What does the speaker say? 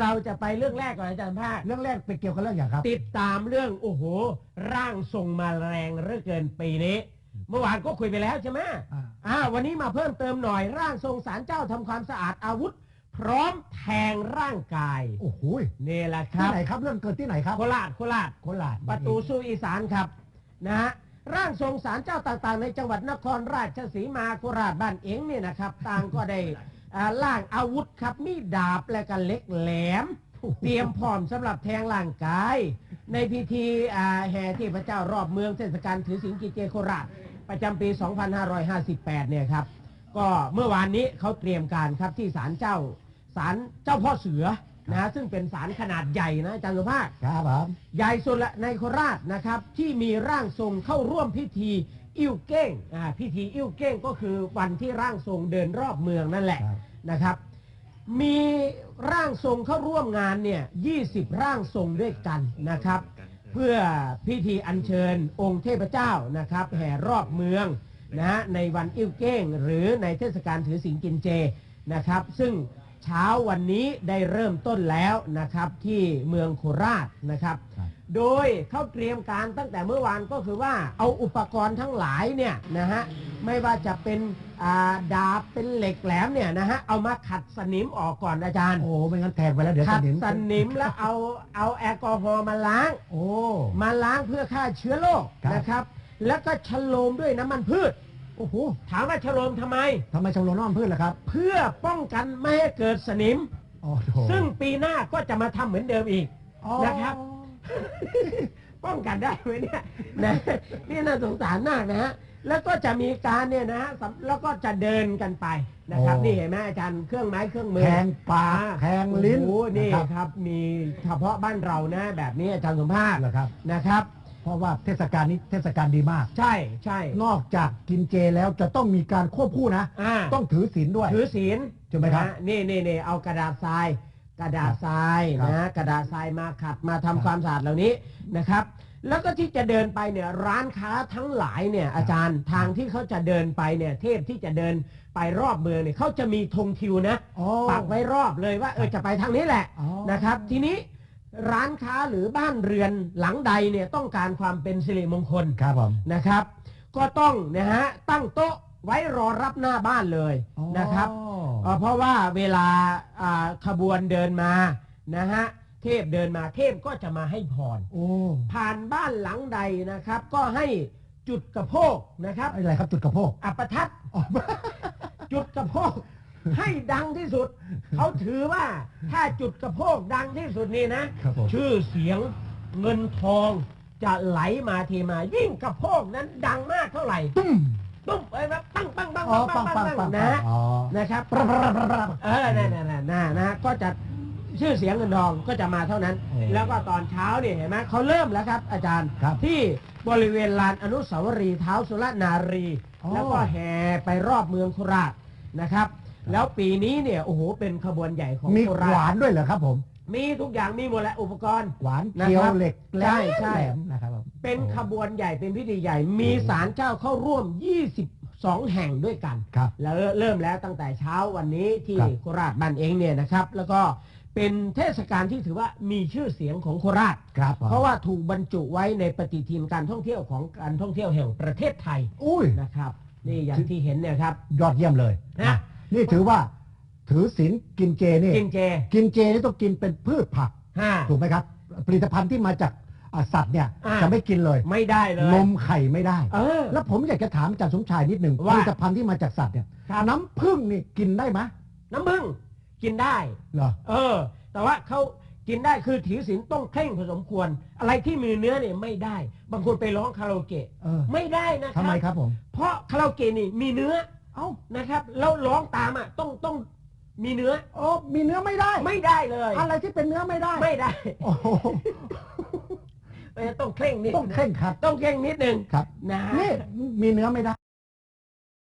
เราจะไปเรื่องแรกก่อนอาจารย์ภาคเรื่องแรกเป็นเกี่ยวกับเรื่องอย่างครับ ติดตามเรื่องโอ้โห ร่างทรงมาแรงเหลือเกินปีนี้ เมื่อวานก็คุยไปแล้วใช่ไหมอ่า อ่าวันนี้มาเพิ่มเติมหน่อยร่างทรงสารเจ้าทำความสะอาดอาวุธ พร้อมแทงร่างกายโอ้โหนี่แหละคที่รับไหนครับเรื่องเกิดที่ไหนครับโคราชโคราช โคราชประตูสู่อีสานครับนะฮะร่างทรงสารเจ้าต่างๆ ในจังหวัดนครราชสีมาโคราชบ้านเองเนี่ยนะครับ ต่างก็ได้อ่า ล่างอาวุธครับมีดาบและกันเล็กแหลม เตรียมพร้อมสำหรับแทงร่างกาย ในพิธีอ่าแห่เทพเจ้ารอบเมืองเทศกาลถือศีลกินเจโคราชประจำปี 2558 เนี่ยครับ ก็เมื่อวานนี้เขาเตรียมการครับที่ศาลเจ้าศาลเจ้าพ่อเสือนะฮะซึ่งเป็นศาลขนาดใหญ่นะอาจารย์สุภาพครับผมใหญ่สุดละในโคราชนะครับ ที่มีร่างทรงเข้าร่วมพิธี อิ่วเก้งอ่าพิธีอิ่วเก้งก็คือวันที่ร่างทรงเดินรอบเมืองนั่นแหละครับนะครับ มีร่างทรงเข้าร่วมงานเนี่ย20 ร่างทรงด้วยกันนะครับ เพื่อพิธีอัญเชิญองค์เทพเจ้านะครับแห่รอบเมืองนะฮะในวันอิ่วเก้ง หรือในเทศกาลถือศีลกินเจนะครับ ซึ่งเช้าวันนี้ได้เริ่มต้นแล้วนะครับที่เมืองโคราชนะครับ ครับ โดยเขาเตรียมการตั้งแต่เมื่อวานก็คือว่าเอาอุปกรณ์ทั้งหลายเนี่ยนะฮะไม่ว่าจะเป็นอ่าดาบเป็นเหล็กแหลมเนี่ยนะฮะเอามาขัดสนิมออกก่อนอาจารย์โอ้ไม่งั้นแทงไปแล้วเดี๋ยวขัสดนิมสนิมแล้วเอาเอาแอลกอฮอล์มาล้าง โอ้มาล้างเพื่อฆ่าเชื้อโรคครับนะครับ แล้วก็ฉโลมด้วยน้ำมันพืชโอ้โหถามว่าฉโลมทำไมทำไมชมรมน้ำมันพืชล่ะครับ เพื่อป้องกันไม่ให้เกิดสนิมโอ้โหซึ่งปีหน้าก็จะมาทำเหมือนเดิมอีกอ๋อนะครับ ป้องกันได้ไหมเนี่ยนะนี่น่าสงสารมากนะฮะแล้วก็จะมีการเนี่ยนะฮะสำแล้วก็จะเดินกันไปนะครับนี่เห็นไหมอาจารย์เครื่องไม้เครื่องมือแทงปากแทงลิ้นโอ้โหนี่นะครับครับ มีเฉพาะบ้านเรานะ แบบนี้อาจารย์สมภาคเหรอครับ นะครับ เพราะว่าเทศกาลนี้เทศกาลดีมาก ใช่ใช่นอกจากกินเจแล้วจะต้องมีการควบคู่นะ อ่าต้องถือศีลด้วย ถือศีลใช่ไหมครับ นะนี่นี่นี่เอากระดาษทราย กระดาษทรายครับนะกระดาษทรายมาขัดมาทำครับความสะอาดเหล่านี้นะครับ แล้วก็ที่จะเดินไปเนี่ยร้านค้าทั้งหลายเนี่ยอาจารย์ทางที่เขาจะเดินไปเนี่ยเทพที่จะเดินไปรอบเมืองเนี่ยเขาจะมีธงทิวนะ อ๋อ ปักไว้รอบเลยว่าเออจะไปทางนี้แหละอ๋อ นะครับ ทีนี้ร้านค้าหรือบ้านเรือนหลังใดเนี่ยต้องการความเป็นสิริมงคลครับผม นะครับ ก็ต้องนะฮะตั้งโต๊ะไว้รอรับหน้าบ้านเลยนะครับ อ๋อ เอ่อเพราะว่าเวลาอ่าขบวนเดินมานะฮะเทพเดินมาเทพก็จะมาให้พรโอ้ผ่านบ้านหลังใดนะครับ ก็ให้จุดกระโพกนะครับอะไรครับจุดกระโพกอัปประทัดอ๋อจุดกระโพกให้ดังที่สุด เขาถือว่าถ้าจุดกระโพกดังที่สุดนี่นะครับผมชื่อเสียงเงินทองจะไหลมาเทมายิ่งกระโพกนั้นดังมากเท่าไหร่ ตุ้มตุ้มเอ้ยแบบปังปังปังอ๋อปัปังงปัปังงปังปังนะ อ๋อนะครับปะปะปะปะปะเออนั่นนั่นนั่นนั่นนะก็จะชื่อเสียงเงินทองก็จะมาเท่านั้นโอ้แล้วก็ตอนเช้าเนี่ยเห็นไหมเขาเริ่มแล้วครับ อาจารย์ ครับ ที่บริเวณลานอนุสาวรีย์เท้าสุรนารีอ๋อแล้วก็แห่ไปรอบเมืองโคราชนะครับ แล้วปีนี้เนี่ยโอ้โหเป็นขบวนใหญ่ของมีโคหราชวานด้วยเหรอครับผม มีทุกอย่างมีหมดแหละอุปกรณ์ หวานนะครับเคียวเหล็กแหลใช่มใช่ แหลมนะครับผมเป็นขบวนใหญ่เป็นพิธีใหญ่ มีศาลเจ้าเข้าร่วม 22 แห่งด้วยกัน ครับ แล้วเริ่มแล้วตั้งแต่เช้าวันนี้ที่ครับโคราชบ้านเองเนี่ยนะครับ แล้วก็เป็นเทศกาลที่ถือว่ามีชื่อเสียงของโคราช ครับผมเพราะว่าถูกบรรจุไว้ในปฏิทินการท่องเที่ยวของการท่องเที่ยวแห่งประเทศไทยอุ้ย นะครับ นี่อย่างที่เห็นเนี่ยครับ ยอดเยี่ยมเลยนะ นะนี่ถือว่า ถือศีลกินเจนี่กินเจ กินเจนี่ต้องกินเป็นพืชผัก ห้า ถูกไหมครับ ผลิตภัณฑ์ที่มาจากอ่าสัตว์เนี่ยอ่า จะไม่กินเลยไม่ได้เลย นมไข่ไม่ได้ เออ แล้วผมอยากจะถามอาจารย์สมชายนิดหนึ่งผว่า ลิตภัณฑ์ที่มาจากสัตว์เนี่ยครับน้ำผึ้งนี่กินได้ไหมน้ำผึ้งกินได้ เหรอ เออ แต่ว่าเขากินได้คือถือศีลต้องเคร่งพอสมควร อะไรที่มีเนื้อเนี่ยไม่ได้ บางคนไปร้องคาราโอเกะเออไม่ได้นะคทำรัไมครับผม เพราะคาราโอเกะนี่มีเนื้อ เอ้า นะครับแล้วร้องตามอะต้องต้อง มีเนื้อ โอ้มีเนื้อไม่ได้ ไม่ได้เลยอะไรที่เป็นเนื้อไม่ได้ไม่ได้โอ้โหเออต้องเคร่งนิดต้องเคร่งครัดต้องเคร่งนิดนึงครับนะฮะนี่มีเนื้อไม่ได้